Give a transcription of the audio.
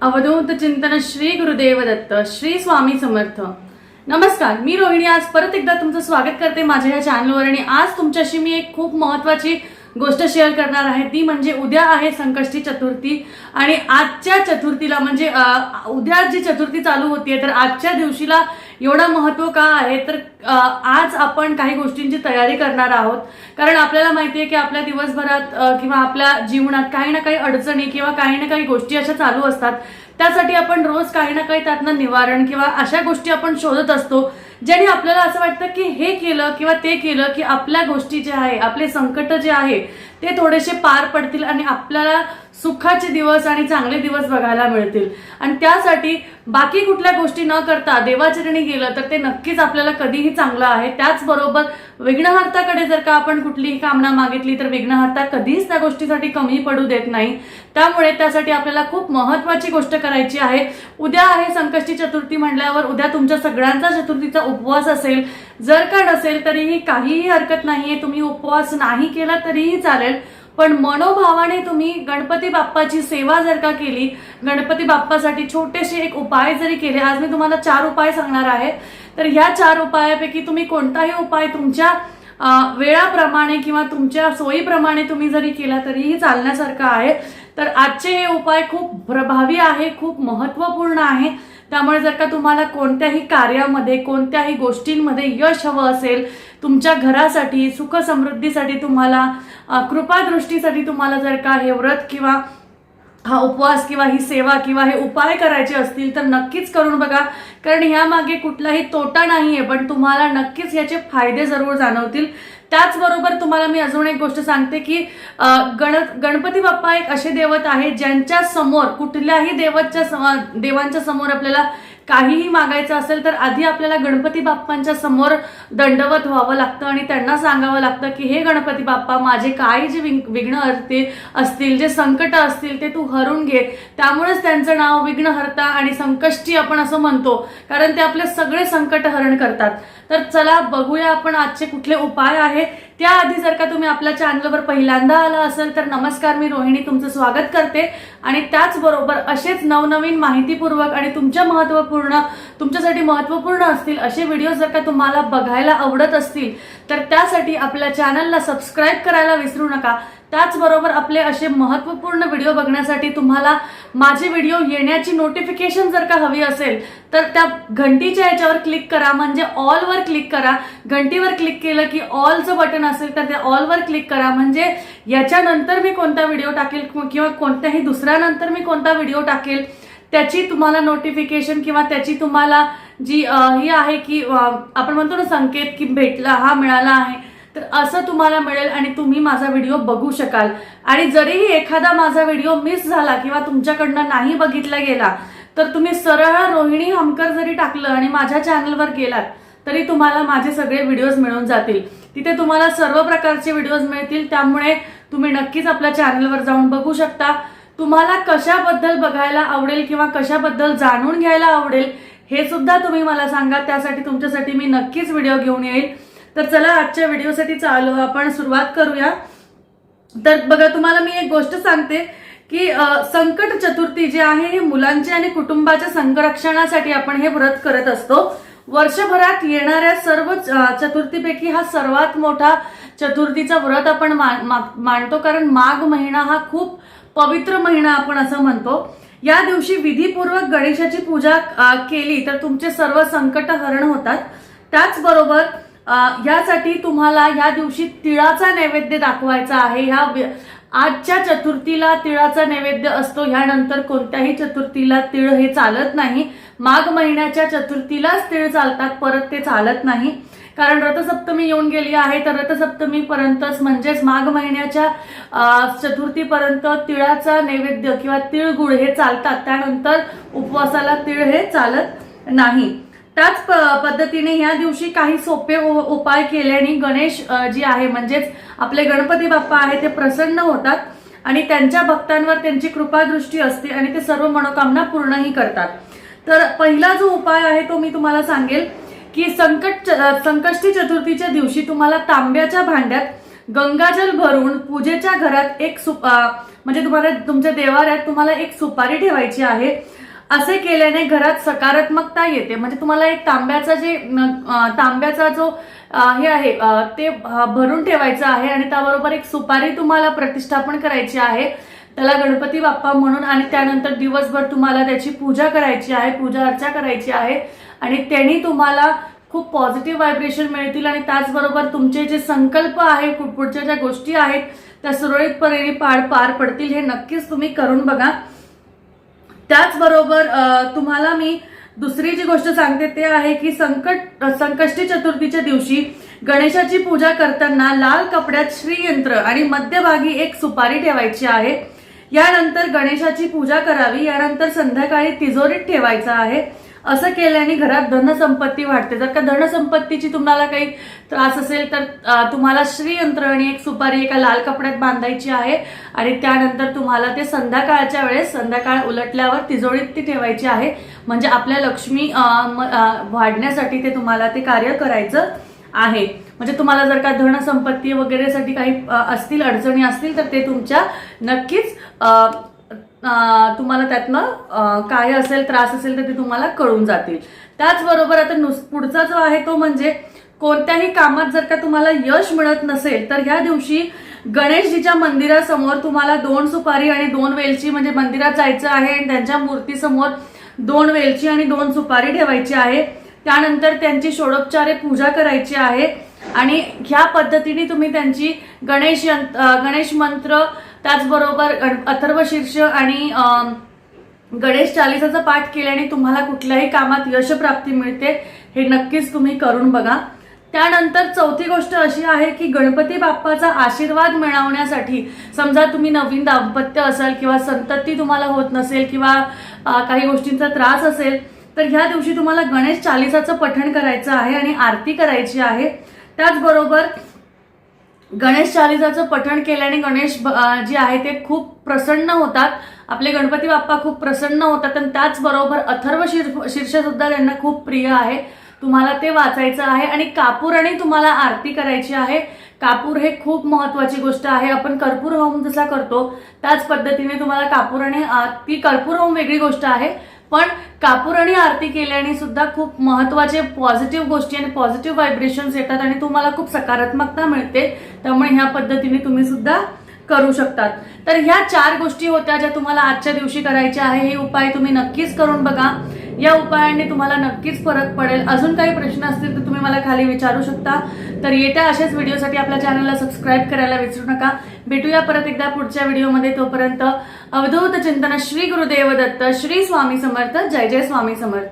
अवधूत चिंतन श्री गुरुदेव दत्त श्री स्वामी समर्थ. नमस्कार मी रोहिणी. आज परत एकदा तुमचं स्वागत करते माझ्या या चॅनलवर आणि आज तुमच्याशी मी एक खूप महत्वाची गोष्ट शेअर करणार आहे. ती म्हणजे उद्या आहे संकष्टी चतुर्थी आणि आजच्या चतुर्थीला म्हणजे उद्या जी चतुर्थी चालू होतीये तर आजच्या दिवशीला एवढं महत्त्व का आहे? तर आज आपण काही गोष्टींची तयारी करणार आहोत. कारण आपल्याला माहिती आहे की आपल्या दिवसभरात किंवा आपल्या जीवनात काही ना काही अडचणी किंवा काही ना काही गोष्टी अशा चालू असतात. त्यासाठी आपण रोज काही ना काही त्यातनं निवारण किंवा अशा गोष्टी आपण शोधत असतो ज्याने आपल्याला असं वाटतं की हे केलं किंवा ते केलं की आपल्या गोष्टी जे आहे आपले संकट जे आहे ते थोडेसे पार पडतील आणि आपल्याला सुखाचे दिवस आणि चांगले दिवस बघायला मिळतील. आणि त्यासाठी बाकी कुठल्या गोष्टी न करता देवाचरणी गेलं तर ते नक्कीच आपल्याला कधीही चांगलं आहे. त्याचबरोबर विघ्नहर्ताकडे जर का आपण कुठलीही कामना मागितली तर विघ्नहर्ता कधीच त्या गोष्टीसाठी कमी पडू देत नाही. त्यामुळे त्यासाठी आपल्याला खूप महत्वाची गोष्ट करायची आहे. उद्या आहे संकष्टी चतुर्थी म्हणल्यावर उद्या तुमच्या सगळ्यांचा चतुर्थीचा उपवास असेल. जर का नसेल तरीही काहीही हरकत नाहीये. तुम्ही उपवास नाही केला तरीही चालेल. पण मनोभावाने तुम्ही गणपती बाप्पाची सेवा जर का केली गणपती बाप्पासाठी छोटेसे एक उपाय जरी केले आज मी तुम्हाला चार उपाय सांगणार आहे. तर ह्या चार उपायापैकी तुम्ही कोणताही उपाय तुमच्या वेळाप्रमाणे किंवा तुमच्या सोयीप्रमाणे तुम्ही जरी केला तरीही चालण्यासारखं आहे. तर आजचे हे उपाय खूप प्रभावी आहे खूप महत्त्वपूर्ण आहे. त्यामुळे जर का तुम्हाला कोणत्याही कार्यामध्ये कोणत्याही गोष्टींमध्ये यश हवं असेल तुमच्या घरासाठी सुखसमृद्धीसाठी तुम्हाला कृपादृष्टीसाठी तुम्हाला जर का हे व्रत किंवा हा उपवास किंवा ही सेवा किंवा हे उपाय करायचे असतील तर नक्कीच करून बघा. कारण ह्यामागे कुठलाही तोटा नाहीये पण तुम्हाला नक्कीच याचे फायदे जरूर जाणवतील. त्याचबरोबर तुम्हाला मी अजून एक गोष्ट सांगते की गण गणपती बाप्पा एक असे देवत आहे ज्यांच्या समोर कुठल्याही देवतच्या देवांच्या समोर आपल्याला काहीही मागायचं असेल तर आधी आपल्याला गणपती बाप्पांच्या समोर दंडवत व्हावं लागतं आणि त्यांना सांगावं लागतं की हे गणपती बाप्पा माझे काही जे विघ्न विघ्न हरते असतील जे संकट असतील ते तू हरून घे. त्यामुळेच त्यांचं नाव विघ्नहर्ता आणि संकष्टी आपण असं म्हणतो कारण ते आपले सगळे संकट हरण करतात. तर चला बघूया आपण आजचे कुठले उपाय आहे. त्याआधी जर का तुम्ही आपल्या चॅनलवर पहिल्यांदा आला असेल तर नमस्कार मी रोहिणी तुमचं स्वागत करते. आणि त्याचबरोबर असेच नवनवीन माहितीपूर्वक आणि तुमच्या महत्त्वपूर्ण तुमच्यासाठी महत्त्वपूर्ण असतील असे व्हिडिओ जर का तुम्हाला बघायला आवडत असतील तर त्यासाठी आपल्या चॅनलला सबस्क्राईब करायला विसरू नका. त्याचबरोबर आपले असे महत्त्वपूर्ण व्हिडिओ बघण्यासाठी तुम्हाला माझे व्हिडिओ येण्याची नोटिफिकेशन जर का हवी असेल तर त्या घंटीच्या याच्यावर क्लिक करा. म्हणजे ऑलवर क्लिक करा. घंटीवर क्लिक केलं की ऑलचं बटन असेल तर ते ऑलवर क्लिक करा. म्हणजे याच्यानंतर मी कोणता व्हिडिओ टाकेल किंवा कोणत्याही दुसऱ्यानंतर मी कोणता व्हिडिओ टाकेल त्याची तुम्हाला नोटिफिकेशन किंवा त्याची तुम्हाला जी ही आहे की आपण म्हणतो ना संकेत की भेटला हा मिळाला आहे तर असं तुम्हाला मिळेल आणि तुम्ही माझा व्हिडिओ बघू शकाल. आणि जरीही एखादा माझा व्हिडिओ मिस झाला किंवा तुमच्याकडनं नाही बघितला गेला तर तुम्ही सरळ रोहिणी हमकर जरी टाकलं आणि माझ्या चॅनलवर गेलात तरी तुम्हाला माझे सगळे व्हिडिओज मिळून जातील. तिथे तुम्हाला सर्व प्रकारचे व्हिडिओज मिळतील त्यामुळे तुम्ही नक्कीच आपल्या चॅनलवर जाऊन बघू शकता. तुम्हाला कशाबद्दल बघायला आवडेल किंवा कशाबद्दल जाणून घ्यायला आवडेल हे सुद्धा तुम्ही मला सांगा. त्यासाठी तुमच्यासाठी मी नक्कीच व्हिडिओ घेऊन येईल. तर चला आजच्या व्हिडिओसाठी चालू आपण सुरुवात करूया. तर बघा तुम्हाला मी एक गोष्ट सांगते की संकट चतुर्थी जे आहे हे मुलांच्या आणि कुटुंबाच्या संरक्षणासाठी आपण हे व्रत करत असतो. वर्षभरात येणाऱ्या सर्व चतुर्थीपैकी हा सर्वात मोठा चतुर्थीचा व्रत आपण मा- मानतो. कारण माघ महिना हा खूप पवित्र महिना आपण असं म्हणतो. या दिवशी विधीपूर्वक गणेशाची पूजा केली तर तुमचे सर्व संकट हरण होतात. त्याचबरोबर यासाठी तुम्हाला या दिवशी तिळाचा नैवेद्य दाखवायचा आहे. ह्या आजच्या चतुर्थीला तिळाचा नैवेद्य असतो. ह्यानंतर कोणत्याही चतुर्थीला तिळ हे चालत नाही. माघ महिन्याच्या चतुर्थीलाच तिळ चालतात. परत ते चालत नाही. कारण रथसप्तमी येऊन गेली आहे तर रथसप्तमीपर्यंतच म्हणजेच माघ महिन्याच्या चतुर्थीपर्यंत तिळाचा नैवेद्य किंवा तिळगुळ हे चालतात. त्यानंतर उपवासाला तिळ हे चालत नाही. त्याच प- पद्धतीने ह्या दिवशी काही सोपे उपाय केल्याने गणेश जी आहे म्हणजेच आपले गणपती बाप्पा आहे ते प्रसन्न होतात आणि त्यांच्या भक्तांवर त्यांची कृपादृष्टी असते आणि ते सर्व मनोकामना पूर्णही करतात. तर पहिला जो उपाय आहे तो मी तुम्हाला सांगेल. की संकट संकष्टी चतुर्थीच्या दिवशी तुम्हाला तांब्याच्या भांड्यात गंगाजल भरून पूजेच्या घरात एक सुप म्हणजे तुम्हाला तुमच्या देवाऱ्यात तुम्हाला एक सुपारी ठेवायची आहे. असे केल्याने घरात सकारात्मकता येते. म्हणजे तुम्हाला एक तांब्याचा जे तांब्याचा जो हे आहे ते भरून ठेवायचं आहे आणि त्याबरोबर एक सुपारी तुम्हाला प्रतिष्ठापन करायची आहे. त्याला गणपती बाप्पा म्हणून आणि त्यानंतर दिवसभर तुम्हाला त्याची पूजा करायची आहे पूजा अर्चा करायची आहे. आणि त्यांनी तुम्हाला खूप पॉझिटिव्ह व्हायब्रेशन मिळतील आणि त्याचबरोबर तुमचे जे संकल्प आहे पुढच्या ज्या गोष्टी आहेत त्या सुरळीतपणे पार पार पडतील हे नक्कीच तुम्ही करून बघा. त्याचबरोबर तुम्हाला मी दुसरी जी गोष्ट सांगते ते आहे की संकट संकष्टी चतुर्थीच्या दिवशी गणेशाची पूजा करताना लाल कपड्यात श्रीयंत्र आणि मध्यभागी एक सुपारी ठेवायची आहे. यानंतर गणेशाची पूजा करावी यानंतर संध्याकाळी तिजोरीत ठेवायचं आहे. असं केल्याने घरात धनसंपत्ती वाढते. जर का धनसंपत्तीची तुम्हाला काही त्रास असेल तर तुम्हाला श्रीयंत्र आणि एक सुपारी एका लाल कपड्यात बांधायची आहे आणि त्यानंतर तुम्हाला ते संध्याकाळच्या वेळेस संध्याकाळ उलटल्यावर तिजोरीत ती ठेवायची आहे. म्हणजे आपल्या लक्ष्मी वाढण्यासाठी ते तुम्हाला ते कार्य करायचं आहे. म्हणजे तुम्हाला जर का धनसंपत्ती वगैरेसाठी काही असतील अडचणी असतील तर ते तुमच्या नक्कीच तुम्हाला त्यातनं काय असेल त्रास असेल तर ते तुम्हाला कळून जातील. त्याचबरोबर आता नुस पुढचा जो आहे तो म्हणजे कोणत्याही कामात जर का तुम्हाला यश मिळत नसेल तर ह्या दिवशी गणेशजीच्या मंदिरासमोर तुम्हाला दोन सुपारी आणि दोन वेलची म्हणजे मंदिरात जायचं आहे आणि त्यांच्या मूर्तीसमोर दोन वेलची आणि दोन सुपारी ठेवायची आहे. त्यानंतर त्यांची षोडोपचारे पूजा करायची आहे. आणि ह्या पद्धतीने तुम्ही त्यांची गणेश यंत्र गणेश मंत्र त्याचबरोबर अथर्व शीर्ष आणि गणेश चालिसाचा पाठ केल्याने तुम्हाला कुठल्याही कामात यशप्राप्ती मिळते हे नक्कीच तुम्ही करून बघा. त्यानंतर चौथी गोष्ट अशी आहे की गणपती बाप्पाचा आशीर्वाद मिळवण्यासाठी समजा तुम्ही नवीन दाम्पत्य असाल किंवा संतती तुम्हाला होत नसेल किंवा काही गोष्टींचा त्रास असेल तर ह्या दिवशी तुम्हाला गणेश चालिसाचं पठण करायचं आहे आणि आरती करायची आहे. त्याचबरोबर गणेश चालिसाचं पठण केल्याने गणेश ब- जे आहे ते खूप प्रसन्न होतात. आपले गणपती बाप्पा खूप प्रसन्न होतात आणि त्याचबरोबर अथर्व शीर शीर्ष सुद्धा त्यांना खूप प्रिय आहे. तुम्हाला ते वाचायचं आहे आणि कापूराने तुम्हाला आरती करायची आहे. कापूर हे खूप महत्वाची गोष्ट आहे. आपण कर्पूर होम जसा करतो त्याच पद्धतीने तुम्हाला कापूराने ती कर्पूर होम वेगळी गोष्ट आहे. पण कापूर आणि आरती केल्याने सुद्धा खूप महत्त्वाचे पॉझिटिव्ह गोष्टी आणि पॉझिटिव्ह व्हायब्रेशन्स येतात आणि तुम्हाला खूप सकारात्मकता मिळते. त्यामुळे ह्या पद्धतीने तुम्ही सुद्धा करू शकतात. तर ह्या चार गोष्टी होत्या ज्या तुम्हाला आजच्या दिवशी करायच्या आहे. हे उपाय तुम्ही नक्कीच करून बघा. या उपायांनी तुम्हाला नक्कीच फरक पडेल. अजून काही प्रश्न असतील तर तुम्ही मला खाली विचारू शकता. तर येत्या अशाच व्हिडिओसाठी आपल्या चॅनलला सबस्क्राईब करायला विसरू नका. भेटूया परत एकदा पुढच्या व्हिडिओमध्ये. तोपर्यंत अवधूत चिंतन श्री गुरुदेव दत्त श्री स्वामी समर्थ जय जय स्वामी समर्थ.